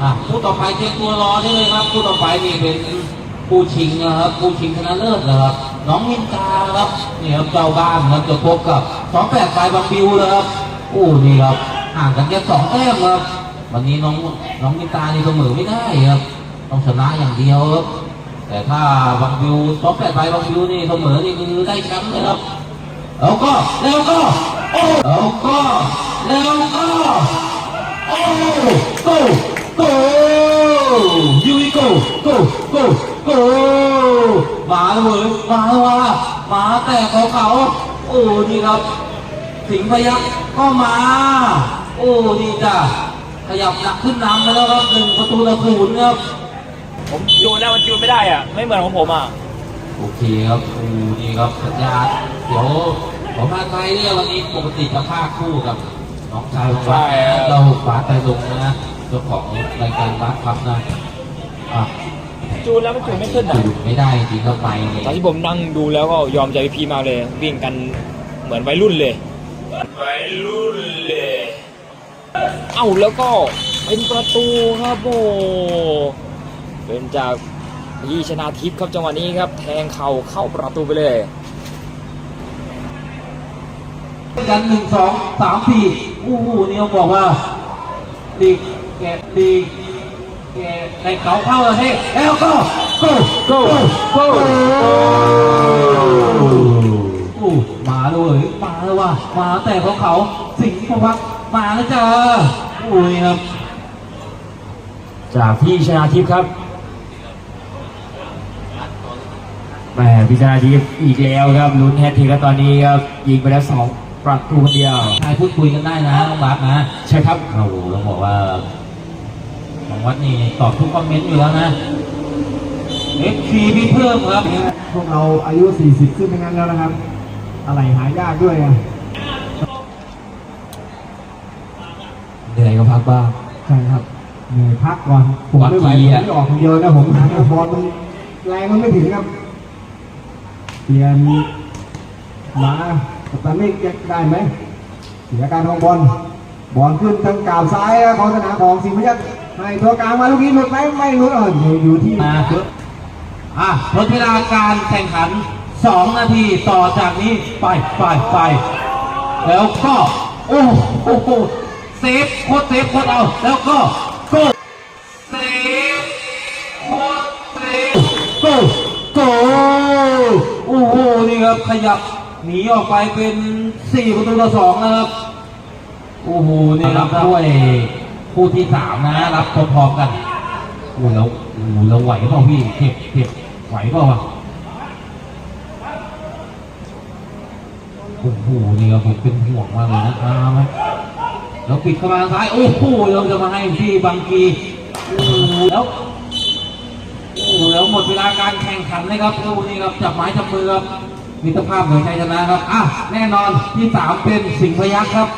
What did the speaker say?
อะคู่ต่อไปเตรียมตัวรอได้เลยครับคู่ต่อไปนี่เป็นผู้ชิงนะครับผู้ชิงชนะเลิศนะครับน้องมินตาครับนี่ครับเจ้าบ้านครับจะพบกับสองแปดปลายบางบิวเลยครับโอ้นี่ครับห่างกันแค่สองแต้มครับวันนี้น้องน้องมินตานี่เสมอไม่ได้ครับต้องชนะอย่างเดียวครับแต่ถ้าบางบิวสองแปดปลายบางบิวนี่เสมอนี่คือได้แชมป์เลยครับแล้วก็แล้วก็โอ้ ยูวิโกโกโกโกมาแล้วเว้ยมาแล้วว่ะมาแต่เขาเขาโอ้นี่ครับสิงห์พยักก็มา โอ้นี่จ้ะขยับหนักขึ้นนำไปแล้วครับหนึ่งประตูละศูนย์ครับผมจูนแล้วมันจูนไม่ได้อะ ไม่เหมือนของผมอะ โอเคครับโอ้นี่ครับสัญญาณเดี๋ยวผมมาไทยเนี่ยวันนี้ปกติจะพาคู่กับน้องชายของเราใช่ครับเราบาสไตรลงนะเจ้าของรายการบาสครับนะอะ จูนแล้วมันจูนไม่ขึ้นอะหยุดไม่ได้จริงเข้าไปนี่ตอนที่ผมนั่งดูแล้วก็ยอมใจพี่มากเลย วิ่งกันเหมือนวัยรุ่นเลยวัยรุ่นเลยเอ้าแล้วก็เป็นประตูครับโอ้เป็นจากพี่ชนะทิพย์ครับจังหวะนี้ครับ แทงเข่าเข้าประตูไปเลยกันหนึ่งสองสามสี่อู้หูนี่เขาบอกว่าดีแกะดี แกะในเขาเข้าเลยเฮ้ยแล้วก็ go go go อู้มาเลยมาแล้วว่ะมาแต่ของเขาสิงห์ประพักษ์มาแล้วจ้าอุ้ยครับ จากพี่ชนาทิพย์ครับแหมพี่ชนาทิพย์อีกแล้วครับลุ้นแฮตทริกแล้วตอนนี้ครับยิงไปแล้วสองประตูคนเดียว ใครพูดคุยกันได้นะน้องบัสนะ ใช่ครับ โอ้โหต้องบอกว่า ของวัดนี่ตอบทุกคอมเมนต์อยู่แล้วนะเอฟซีพี่เพิ่มครับ พวกเราอายุ 40 ขึ้นไปงั้นแล้วนะครับ อะไรหายากด้วยอะเหนื่อยก็พักบ้างใช่ครับเหนื่อยพักก่อน ผมไม่ไหวบางทีผมอะไม่ออกคนเดียวนะผมหาบอลมันแรงมันไม่ถึงครับ เปลี่ยนมาสตาร์มิกยังได้ไหมเสียการของบอลบอลขึ้นทางกาบซ้ายของสนามของสิงห์พยัคฆ์ ให้ตัวกลางมาลูกนี้หลุดไหมไม่หลุดเอออยู่ที่มาอะทดเวลาการแข่งขัน 2 นาทีต่อจากนี้ไปไปไปแล้วก็โอ้โหโหเซฟโคตรเซฟโคตรเอา แล้วก็โกเซฟโคตรเซฟโกโกโอ้โหนี่ครับขยับหนีออกไปเป็น 4 ประตูต่อสองนะครับ โอ้โหนี่รับด้วย คู่ที่สามนะ รับพร้อมๆกันโอ้แล้วโอ้แล้วไหวเปล่าพี่เก็บเก็บไหวเปล่าวะโอ้โหนี่ครับผมเป็นห่วงมากเลยนะอาไหมแล้วปิดเข้ามาทางซ้ายโอ้โหเราจะมาให้พี่บางกีโอ้โหแล้วโอ้โหแล้วหมดเวลาการแข่งขันเลยครับโอ้นี่ครับจับไม้จับมือครับมิตรภาพเหมือนชัยชนะครับอะแน่นอนที่สามเป็นสิงห์พยัคฆ์ครับ